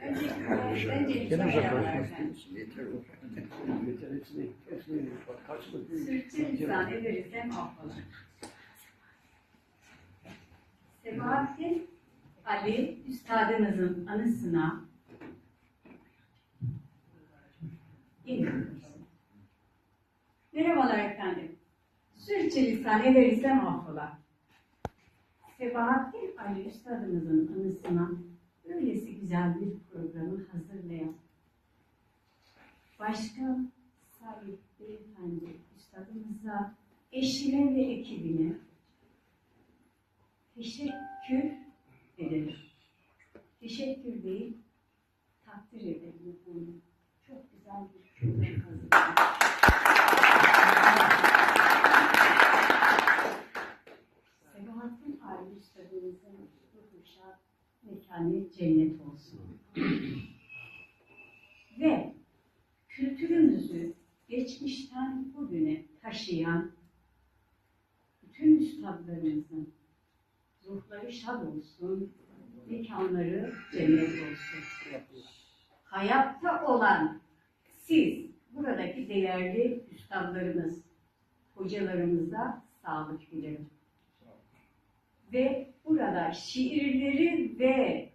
Gene. Sürçülisan edersem affola. Sebahattin Ali Üstadımızın anısına. Merhabalar efendim. Sürçülisan edersem affola. Sebahattin Ali Üstadımızın anısına böylesi güzel bir programı hazırlayan Başkan Salih Beyefendi Üstadımıza, eşine ve ekibine teşekkür ederim. Teşekkür değil, takdir ederim bunu. Çok güzel bir program hazırlamış. Sebahattin Ali Üstadımızın ruhu şad, mekanı cennet olsun. Ve kültürümüzü geçmişten bugüne taşıyan bütün üstadlarımızın ruhları şad olsun, mekanları cennet olsun. Hayatta olan siz, buradaki değerli üstadlarımız, hocalarımıza sağlık dilerim. Ve burada şiirleri ve